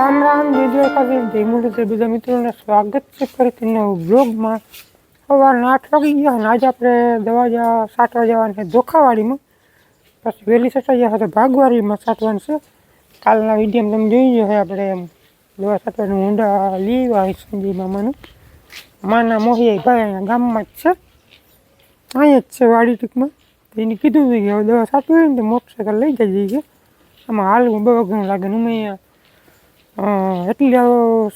રામ રામ જય દ્વારકાધીશ જય મુરલીધર. બધા મિત્રોને સ્વાગત છે ફરીથી નવા બ્લોગમાં સવારના આઠ વાગી ગયા અને આજે આપણે દવા જવા સાટવા જવાનું છે ધોખાવાડીમાં. પછી વહેલી સટાઈ ગયા તો ભાગવાડીમાં સાટવાનું છે. કાલના વિડીયોમાં તમે જોઈ છે આપણે એમ. દવા સાટવાનું ઊંડા લઈ આવી સંજય મામાનું. માના મોહિયા ભાઈ અહીંયા ગામમાં જ છે. અહીંયા જ છે વાડી ટૂંકમાં. એને કીધું હતું કે દવા સાટવી ને તો મોટરસાઇકલ લઈ જઈએ કે આમાં હાલવું બહુ ઘણું લાગે ને અમે અહીંયા એટલી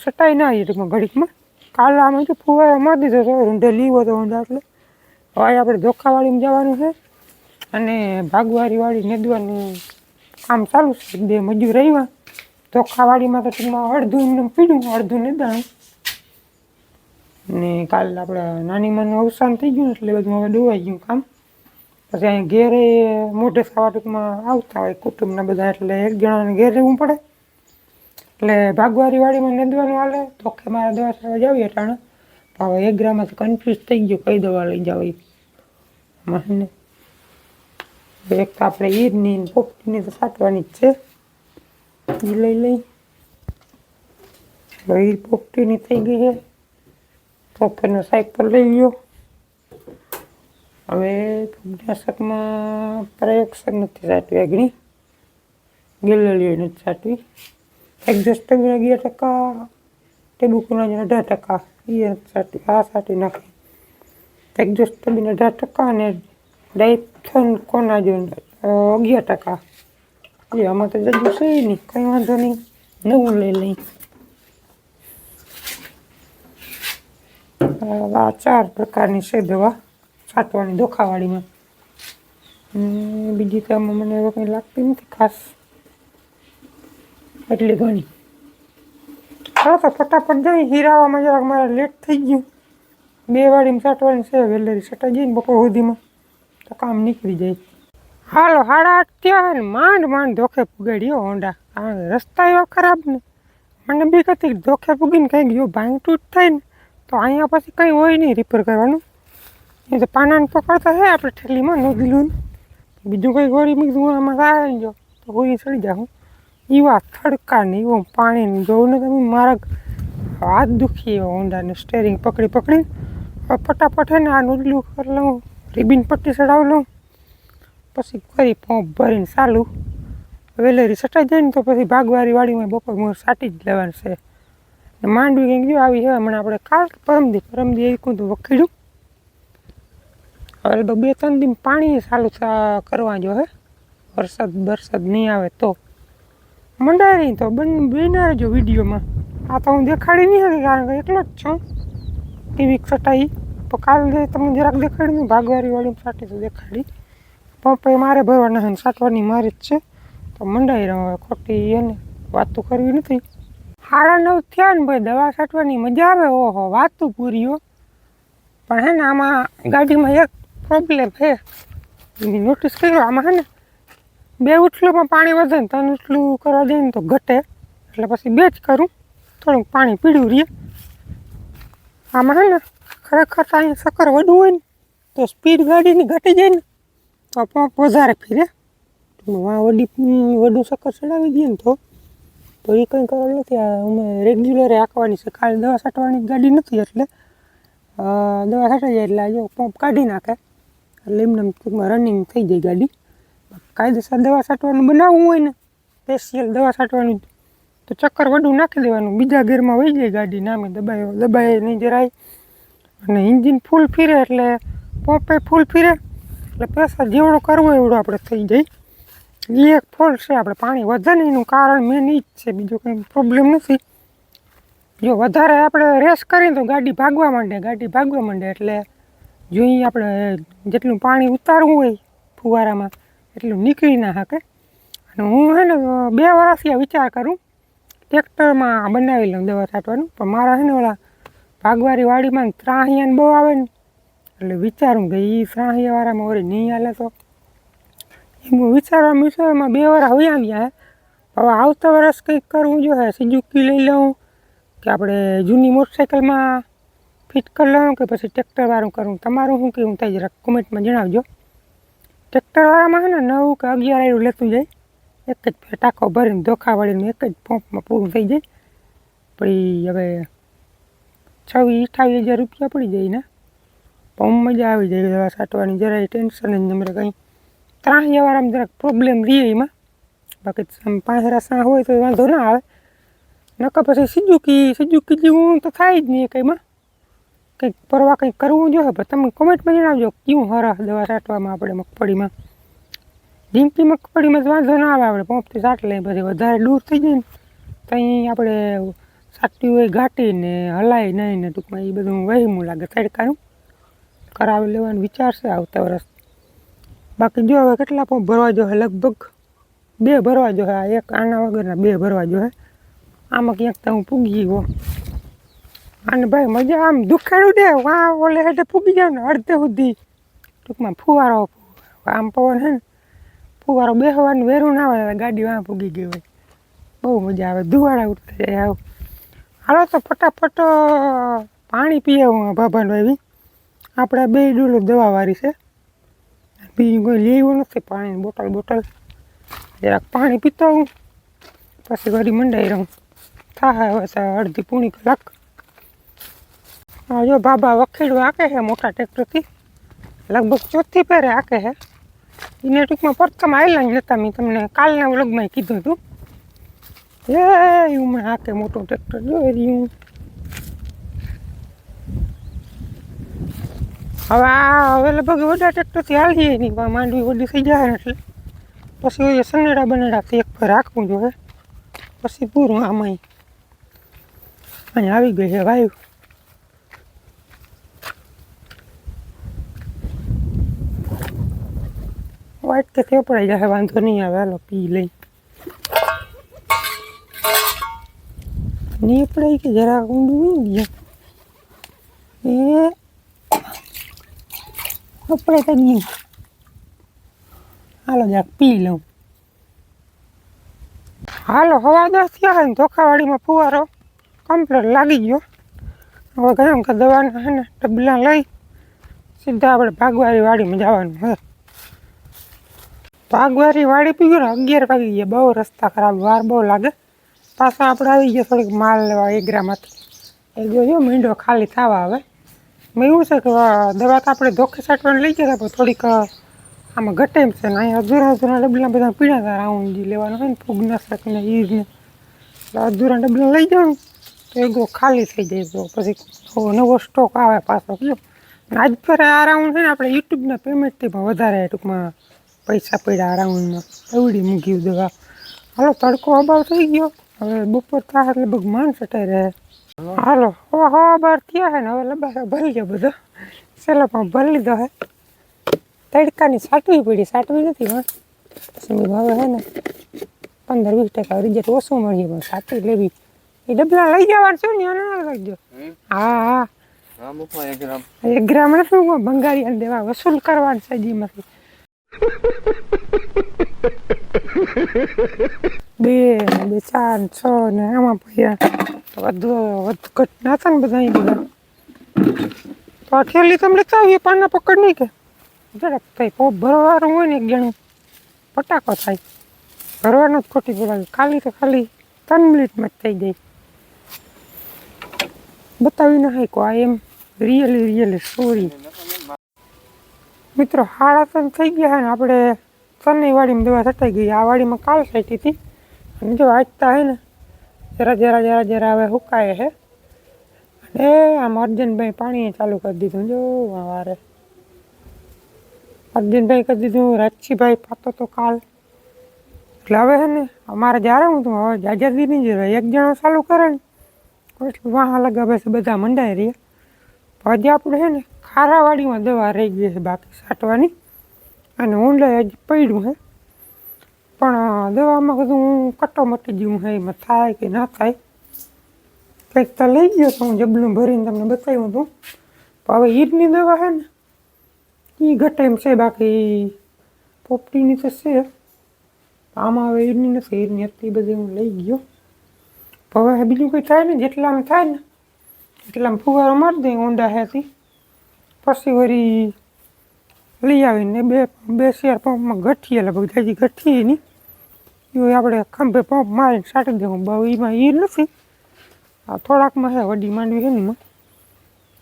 સટાઈ ના ટૂંકમાં ઘડીકમાં. કાલે આમ તો ફુવારો મારી દીધો હતો ઊંધે લીવો તો ઊંધા એટલે. હવે આપણે ધોખાવાળીમાં જવાનું છે. અને ભાગવારીવાળી નેદવાનું કામ ચાલુ છે. બે મજૂર આવ્યા ધોખાવાળીમાં તો ટૂંકમાં અડધું એમને પીડ્યું અડધું નેદાણું. ને કાલે આપણે નાની માનું અવસાન થઈ ગયું એટલે બધું હવે ડોવાઈ ગયું કામ. પછી અહીં ઘેરે મોઢે સવા ટૂંકમાં આવતા હોય કુટુંબના બધા એટલે એક જણાને ઘેર રહેવું પડે. એટલે ભાગવારી વાડીમાં નદવાનું હાલે? તો કે મારે દવા સારવા જાવી અટાણે તો હવે એક ગ્રામમાંથી કન્ફ્યુઝ થઈ ગયો, કઈ દવા લઈ જાવ મને એક તો આપણે ઈદની ને પોપટીની તો સાટવાની જ છે. એ લઈ લઈ. હવે ઈ પોપટીની થઈ ગઈ છે. પોપરનો સાયકલ લઈ ગયો હવે ફૂગનાશકમાં પ્રયોગશક નથી સાટવી આગળ ગેલેલીઓ નથી સાટવી એક્ઝોસ્ટ અગિયાર ટકા ટેબુકુના જે અઢાર ટકા એ સાટવી આ સાટી નાખી. ટબીને અઢાર ટકા અને ડાયથોન કોના જો અગિયાર ટકા. એ આમાં તો જજુ છે નહીં, કંઈ વાંધો નહીં, નવું લઈ લઈ. આ ચાર પ્રકારની છે દવા છાંટવાની ધોખાવાળીમાં બીજી તો આમાં મને એવું કંઈ લાગતી નથી ખાસ. એટલી ઘણી. હા, તો ફટાફટ જઈ, હીરાવામાં જરાક મારે લેટ થઈ ગયું. બે વાડીમાં સાટવાની છે, વેલેરી સટાઈ જઈને બપોર સુધીમાં. તો કામ નીકળી જાય. હાલો, હાડા આઠ થયા માંડ માંડ ધોખે પુગાડ્યો હોંડા. કારણ કે રસ્તા એવા ખરાબ ને. મને બી હતી ધોખે પૂગીને કંઈક જો ભાંગ તૂટ થાય ને, તો અહીંયા પછી કંઈ હોય નહીં રિપેર કરવાનું. એ તો પાનાને પકડતા હે આપણે ઠેલીમાં નોંધી લઉં બીજું કંઈ ગોળી મૂકી દઉં આમાં સારા જો, તો ગોળી ચડી જાઉં એવા થડકા ને એવું પાણી જોઉં ને તમે મારા હાથ દુખી એવો ઊંડાને સ્ટેરિંગ પકડી પકડી હવે ફટાફટ હે ને આ નોંધલું કરી લઉં, રિબિન પટ્ટી ચડાવી લઉં, પછી કરી પંપ ભરીને ચાલુ. વેલેરી સટાઈ જાય ને તો પછી ભાગવારી વાડીમાં બપોર મોર સાટી જ લેવાનું છે. ને માંડવી કંઈક જો આવી હવે હમણાં આપણે કાલ પરમદી પરમદી એ કું તો વખીડું. હવે તો બે ત્રણ દિન પાણી ચાલુ કરવા જો હે. વરસાદ વરસાદ નહીં આવે તો. નહીં તો બન બેના રહેજો વિડીયોમાં. આ તો હું દેખાડી નહીં હતી કારણ કે એકલો જ છું. ટીવી સટાઈ. તો કાલે તમને જરાક દેખાડી નહીં ભાગવારીવાળી સાટી તો દેખાડી. પંપે મારે ભરવાના છે સાટવાની મારી જ છે. તો મંડાઈ રહ્યો ખોટી એને વાતો કરવી નથી. સાડા નવ થયા ને ભાઈ, દવા છાંટવાની મજા આવે, ઓહો, વાતું પૂરીઓ પણ હે ને આમાં ગાડીમાં એક પ્રોબ્લેમ છે. એની નોટિસ કર્યો આમાં હે ને? બે ઉથલુંમાં પાણી વધે ને ત્રણ ઉથલું કરવા જઈએ ને તો ઘટે. એટલે પછી બે જ કરું. થોડુંક પાણી પીળ્યું રહીએ આમાં હે ને ખરેખર તો અહીંયા સકર વડું હોય ને, તો સ્પીડ ગાડીની ઘટી જાય ને, તો પંપ વધારે ફીરે વાં વડી વડું સકર ચડાવી દઈએ ને તો તો એ કંઈ કરવા નથી અમે રેગ્યુલરે આંકવાની છે. ખાલી દવા છાંટવાની ગાડી નથી એટલે દવા છાંટાઈ જાય એટલે આ જો પંપ કાઢી નાખે. એટલે એમને ટૂંકમાં રનિંગ થઈ જાય ગાડી. કાયદેસર દવા છાંટવાનું બનાવવું હોય ને સ્પેશિયલ દવા છાંટવાનું તો ચક્કર વડું નાખી દેવાનું. બીજા ગેરમાં વહી જાય ગાડી, નામે દબાયો, દબાય નહીં જરાય. અને ઇન્જિન ફૂલ ફીરે એટલે પોપે ફૂલ ફીરે. એટલે પ્રેશર જેવડો કરવો એવડો આપણે થઈ જાય. એ એક ફોલ્ટ છે, આપણે પાણી વધે એનું કારણ મેન એ જ છે, બીજો કંઈ પ્રોબ્લેમ નથી. જો વધારે આપણે રેસ કરીએ તો ગાડી ભાગવા માંડે, ગાડી ભાગવા માંડે એટલે જો આપણે જેટલું પાણી ઉતારવું હોય ફુવારામાં એટલું નીકળી ના શકે. અને હું છે ને, બે વર્ષથી વિચાર કરું, ટ્રેક્ટરમાં બનાવી લઉં દવા છાંટવાનું. પણ મારા છે ને, ઓલા ભાગવારી વાડીમાં ત્રાહિયાને બહુ આવે ને, એટલે વિચારું કે એ ત્રાહિયાવાળામાં વળી નહીં હાલે તો. એમ વિચારવા વિચારમાં બે વાર આવ્યા હે. હવે આવતા વર્ષ કંઈક કરવું જોઈએ સિજુકી લઈ લઉં, કે આપણે જૂની મોટરસાઇકલમાં ફિટ કરી લઉં, કે પછી ટ્રેક્ટરવાળું કરું. તમારું શું કે હું જરાક કોમેન્ટમાં જણાવજો. ટ્રેક્ટરવાળામાં છે ને નવ કે અગિયાર આવ્યું લેતું જાય. એક જ ટાંકો ભરીને ધોખા વાળીને એક જ પંપમાં પૂરું થઈ જાય. પછી હવે છવ્વીસ અઠાવીસ હજાર રૂપિયા પડી જાય ને. પંપ મજા આવી જાય દવા સાટવાની, જરાય ટેન્શન જ નમરે કંઈ. વાર જરાક પ્રોબ્લેમ રહે એમાં. બાકી પાંચરા સા હોય તો વાંધો ના આવે. નકર પછી સિજુકી સિજુકી જેવું તો થાય જ નહીં કંઈમાં કંઈક પરવા કંઈક કરવું જોઈએ પણ તમે કોમેન્ટમાં જણાવજો કેવું હરહ દવા છાંટવામાં આપણે મગફળીમાં? જીમતી મગફળીમાં તો વાંધો ના આવે, આપણે પંપથી સાટ લઈએ, પછી વધારે દૂર થઈ જાય ને, તો અહીં આપણે સાટી હોય ઘાટીને હલાય નહીં ને ટૂંકમાં એ બધું વહીમું લાગે, તડકાનું. કરાવી લેવાનો વિચાર છે આવતા વર્ષ. બાકી જો હવે કેટલા પંપ ભરવા જોઈએ લગભગ બે ભરવા જો એક આના વગરના બે ભરવા જોઈએ. આમાં ક્યાંક તો હું પૂગી ગયો. અને ભાઈ મજા આમ દુખાડું દે વા ઓલે હેઠે પૂગી જાય ને અડધે સુધી. ટૂંકમાં ફુવારો આમ પવન હે ને, ફુવારો બેસવાનું વેરું ના આવે ગાડી વાં પૂગી ગઈ હોય. બહુ મજા આવે. ધુવાડા ઉઠતા જાય આવું. હાલો તો ફટાફટ પાણી પીએ હું ભાભાન ભાઈ આપણે બે ડોલો દવાવાળી છે. બીજું કોઈ લેવું નથી, પાણીની બોટલ બોટલ. જરાક પાણી પીતો હું. પછી વળી મંડાઈ રહું. થાય હવે અડધી પૂણી કલાક. જો બાબા વખેડું આકે છે મોટા ટ્રેક્ટરથી લગભગ ચોથી પેરે આકે છે એને ટૂંકમાં પ્રથમ આવેલા જ નહોતા મેં તમને કાલના વ્લોગમાં કીધું હતું. એ એવું આકે મોટું ટ્રેક્ટર જોઈ રહ્યું. હવે આ હવે લગભગ ઓડા ટ્રેક્ટરથી હાલીએ નહીં, પણ માંડવી ઓડી થઈ જાય એટલે. પછી સનેડા બનેડાથી એક પર રાખવું જોઈએ. પછી પૂરું આમાં અહીં. આવી ગઈ છે વાયુ. વાઈટ કે તે પડાઈ જાય વાંધો નહીં આવે. હાલો, પી લઈ. નહીં પડાય કે જરા ઊંડું ગયા એ. કપડે તો નહીં હાલો જરાક પી લઉં. હાલો, હવા દસ થયા ને, ધોખાવાડીમાં ફુવારો કમ્પ્લીટ લાગી ગયો. હવે ગયા કે દવાના હે ને, ડબલા લઈ. સીધા આપણે ભાગવાળી વાડીમાં જવાનું હે. ભાગવારી વાળી પી ગયો અગિયાર વાગી ગયા. બહુ રસ્તા ખરાબ, વાર બહુ લાગે. પાછા આપણે આવી ગયા થોડીક માલ લેવા એગ્રામાંથી એ જોયો મીંડો ખાલી થવા આવે મેં એવું છે કે દવા તો આપણે ધોખે સાટવાની લઈ ગયા પણ થોડીક આમાં ઘટે એમ છે ને અહીંયા અધૂરા અધૂરા ડબલા બધા પીડા હતા, રાઉન્ડ લેવાનું હોય ને ફૂગનાશક ને ઈર ને એટલે અધૂરા ડબલા લઈ જાઉં. તો એગો ખાલી થઈ જાય તો પછી નવો સ્ટોક આવે પાછો કયો આજ પર આ રાઉન્ડ છે ને, આપણે યુટ્યુબના પેમેન્ટથી પણ વધારે ટૂંકમાં પૈસા પડ્યા રાઉન્ડમાં એવડી મૂકી દવા હાલો તડકો અભાવ થઈ ગયો. હવે બપોર થાય એટલે લગભગ માન સટાઈ રહે. હાલો હો હવા બાર થયા છે ને હવે લબાસા ભરી ગયો બધો. સેલો પણ ભરી લીધો હે. તડકાની સાટવી પડી સાટવી નથી પણ. મેં હે ને. પંદર વીસ ટકા રિઝલ્ટ ઓછું મળીએ પણ સાટવી લેવી. એ ડબલા લઈ જવાનું છે ને એને રાખજો હા હા. હા એક ગ્રામ એક ગ્રામ શું ભંગારી દેવા વસૂલ કરવાનું છે જીમાંથી બે ને બે, ચાર, છ ને આમાં પૈયા વધુ વધુ ઘટ ના બધા બધા. તો થેલી તમે લેતા આવીએ પાના પકડ નહીં કે? જરાક થાય, પોપ ભરવાનું હોય ને એક જણું ફટાકો થાય. ભરવાનો જ ખોટી બોલાવી. ખાલી તો ખાલી ત્રણ મિનિટમાં જ થઈ જાય. બતાવી ના હાઈકો આ એમ. રિયલી રિયલી સ્ટોરી મિત્રો, હાડા ત્રણ થઈ ગયા ને આપણે ત્રણેય વાડીમાં દવા થટાઈ ગઈ. આ વાડીમાં કાલ સાઈટી હતી. અને જો વાંચતા હે ને, જરા જરા જરા જરા હવે હુકાય છે. અને આમ અર્જનભાઈ પાણી ચાલુ કરી દીધું. જો વારે. અર્જનભાઈ કરી દીધું રાજસીભાઈ પાતો તો કાલ. એટલે હવે છે ને, અમારે જ્યારે હું તું હવે જાજાદી નહીં જ એક જણો ચાલુ કરે ને વાહ લગાવે છે, બધા મંડાઈ રહ્યા. હજી આપણે છે ને ખારાવાડીમાં દવા રહી ગઈ છે બાકી છાંટવાની અને ઊંડાઈ હજી પડ્યું છે. પણ દવામાં બધું હું કટો મટી ગયું છે, એમાં થાય કે ના થાય. કંઈક તો લઈ ગયો તો હું જબલું ભરીને તમને બતાવ્યું હતું. પણ હવે ઈદની દવા છે ને એ ઘટે એમ છે, બાકી પોપટીની તો છે. આમાં હવે ઈડની નથી ઈરની હતી બધી હું લઈ ગયો. પણ હવે બીજું કંઈ થાય ને, જેટલામાં થાય ને એટલામાં ફુવારો મારી દઈ ઊંડા હેથી. પછી વળી લઈ આવીને બે બે શેર પંપમાં ગઠીએ લગભગ જાજી ગઠીએ નહીં એ આપણે ખંભે પંપ મારીને સાટી દેવું. બહુ એમાં એ નથી. આ થોડાકમાં હે વડી માંડવી છે ને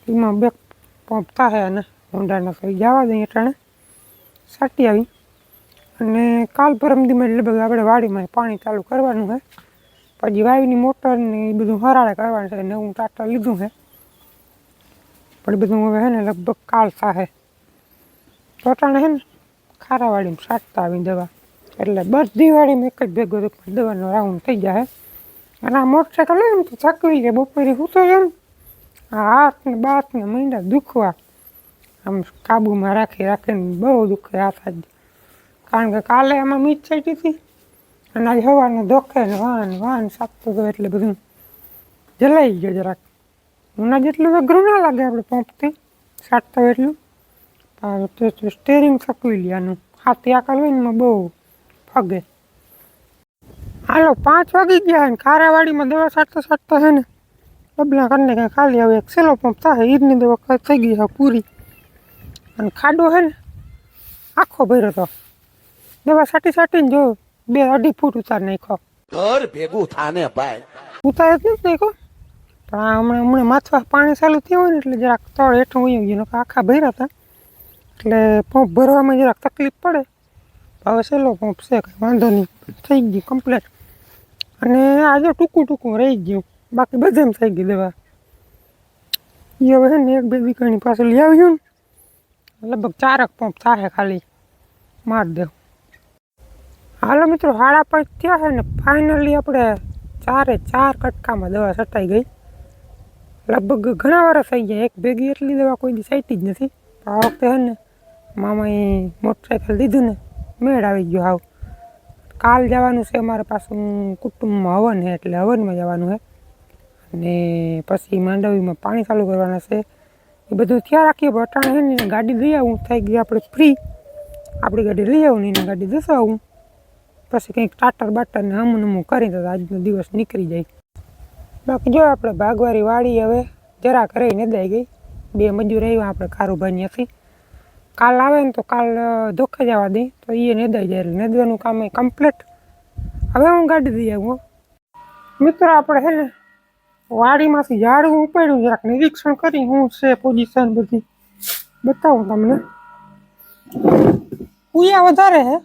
એમાં. બે પંપ થાય અને ઊંડાના ઈ જવા દઈએ ટાણે સાટી આવી. અને કાલ પરમદીમાં લગભગ આપણે વાડીમાં પાણી ચાલુ કરવાનું છે પછી વાયુની મોટર ને એ બધું હરાળે કરવાનું છે, નવું ટ્રાક્ટર લીધું છે. પણ બધું હવે હે ને લગભગ કાલ થાય તો હે ને ખારાવાડીમાં સાટતા આવી દવા. એટલે બધી એક જ ભેગો દવાનો રાઉન્ડ થઈ જાય અને આ મોટરસાઇકલ હોય ને તો થકવી જાય બપોરે હું તો એમ આ હાથ ને બાથ ને મીંડા દુખવા. આમ કાબુમાં રાખી રાખીને બહુ દુખે હાથ આજ. કારણ કે કાલે એમાં મીચ છાંટી હતી. અને આજે સવારને ધોખે ને વાન વાન સાપતો હતો એટલે બધું જલાઈ ગયો જરાક. ઉના જેટલું અઘરું ના લાગે આપણે પંપથી. સાટતો એટલું. સ્ટેરિંગ થકવી લેવાનું હાથી ને એમાં બહુ ફગે. હાલો, પાંચ વાગી ગયા ને ખારાવાડીમાં દવા સાટતા સાટતા છે ને ડબલા કરીને કાંઈ ખાલી હવે એક સેલો પંપ થાય, ઈદની દવા થઈ ગઈ છે પૂરી. અને ખાડો છે ને, આખો ભર્યો હતો દવા સાટી સાટીને જો બે અઢી ફૂટ ઉતાર નાખ્યો. ઘર ભેગું થાને ભાઈ. ઉતાર જ નથી નાખ્યો. પણ આ હમણાં હમણાં માથવા પાણી ચાલુ થયું હોય ને એટલે જરાક તળ હેઠું ઉઈ ગયું આખા ભર્યા હતા. એટલે પંપ ભરવામાં જરાક તકલીફ પડે. હવે સહેલો પંપ છે કંઈ વાંધો નહીં. થઈ ગયું કમ્પ્લેટ. અને આજે ટૂંકું ટૂંકું રહી ગયું. બાકી બધે થઈ ગઈ દવા. એ હવે ને એક બે વીઘાની પાસે લઈ આવ્યું ને. લગભગ ચારક પંપ થાય ખાલી. માર દે. હાલો મિત્રો, હાડા પાંચ થયા છે ને ફાઇનલી આપણે ચારે ચાર કટકામાં દવા છટાઈ ગઈ. લગભગ ઘણા વર્ષ થઈ ગયા, એક ભેગી એટલી દવા કોઈ દી છાંટી જ નથી. આ વખતે છે ને મામાએ મોટરસાઇકલ લીધું ને, મેળ આવી ગયો આવ કાલ જવાનું છે અમારે પાછું કુટુંબમાં હવન છે, એટલે હવનમાં જવાનું છે. અને પછી માંડવીમાં પાણી ચાલુ કરવાના છે. એ બધું ત્યાં રાખીએ, પણ અટાણે છે ને ગાડી લઈ આવું, થઈ ગઈ આપણે ફ્રી આપણી ગાડી લઈ આવું ને એને ગાડી આવું પછી કંઈક ટાટર બાટર ને હમું નમું કરી તો આજનો દિવસ નીકળી જાય. બાકી જો આપણે ભાગવારી વાડી હવે જરાક રહી નદાઈ ગઈ. બે મજૂર આવ્યા, આપણે કારુભાઈ ત્યાંથી કાલ આવે ને તો કાલ ધોખે જવા દઈ તો એ નેદાઈ જાય નેદવાનું કામ એ કમ્પ્લીટ હવે હું ગાડી દઈ આવું મિત્ર મિત્રો, આપણે છે ને વાડીમાંથી ઝાડવું ઉપાડ્યું, જરાક નિરીક્ષણ કરી હું છે પોઝિશન બધી. બતાવું તમને. ઉયા વધારે હે.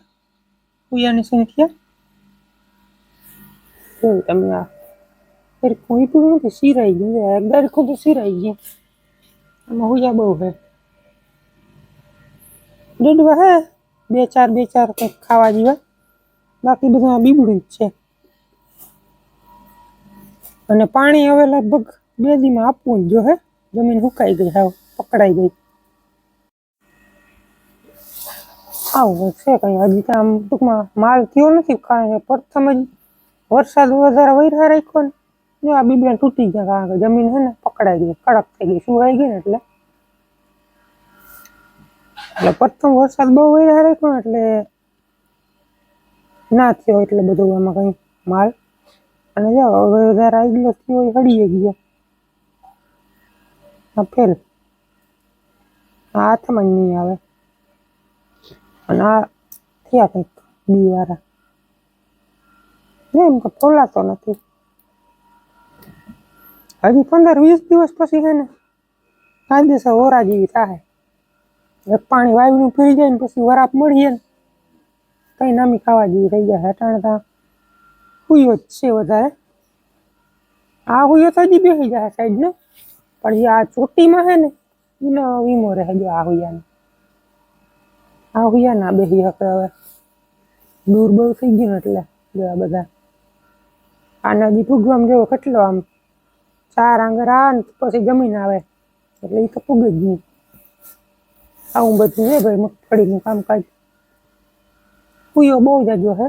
ઉયાની સંખ્યા જોયું તમે આ ફરી કોઈ પણ નથી સિરાઈ ગયું એકદારી ખુદ સિરાઈ ગયું. આમાં ઉયા બહુ હે ડડવા હે? બે ચાર બે ચાર કંઈક ખાવા જેવા. બાકી બધું બીબડું જ છે. અને પાણી હવે લગભગ બે દીમાં આપવું જ જો હે. જમીન સુકાઈ ગઈ, હાવ પકડાઈ ગઈ. આવું છે કંઈ? હજી તો આમ ટૂંકમાં માલ થયો નથી કારણ કે પ્રથમ જ વરસાદ વધારે વૈરા રાખ્યો ને. આ બીબડા તૂટી ગયા, કારણ કે જમીન છે ને પકડાઈ ગઈ, કડક થઈ ગઈ સુવાઈ ગઈ ને એટલે. એટલે પ્રથમ વરસાદ બહુ વૈરા રાખ્યો ને એટલે ના થયો એટલે બધું આમાં કંઈ માલ. અને જો, હવે વધારે આગલો થયો એ હળી ગયો. આ આ હાથમાં જ નહીં આવે. અને આ થયા કંઈક બી વાળા એમ તો ફોલાતો નથી. હજી પંદર વીસ દિવસ પછી છે ને કાયદેસર ઓરા જેવી થાય. એક પાણી વાયુનું પી જાય ને પછી વરાપ મળી જાય. ને કઈ નામી ખાવા જેવી થઈ જાય અટાણે હુયો જ છે વધારે. આ હુયો તો હજી બેસી જાય સાઈડ ને. પણ જે આ ચોટીમાં છે ને એનો વીમો રહે જો આ હુયાનો. આ હુયા ના બેસી શકે હવે. દૂર બહુ થઈ ગયું એટલે, જો બધા. આના હજી ફૂગવામાં જેવો કેટલો આમ ચાર આંગર આ ને પછી જમીન આવે. એટલે એ તો ફૂગે જ નહીં. આવું બધું છે ભાઈ, મગફળીનું કામકાજ. કુયો બહુ જાજો હે.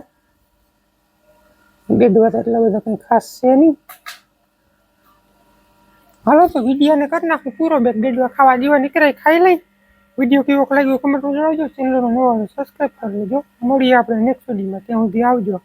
ગેડવા તો એટલા બધા કંઈ ખાસ છે નહીં. હાલો તો વિડીયોને કરી નાખું પૂરો બે ગેડવા ખાવા જેવા નીકળાય, ખાઈ લઈ. વીડિયો કેવો લાગ્યો? કમેન્ટમાં જણાવજો. ચેનલનો નવો સબસ્ક્રાઈબ કરી લેજો. મળીએ આપણે નેક્સ્ટ વિડીયોમાં ત્યાં સુધી આવજો.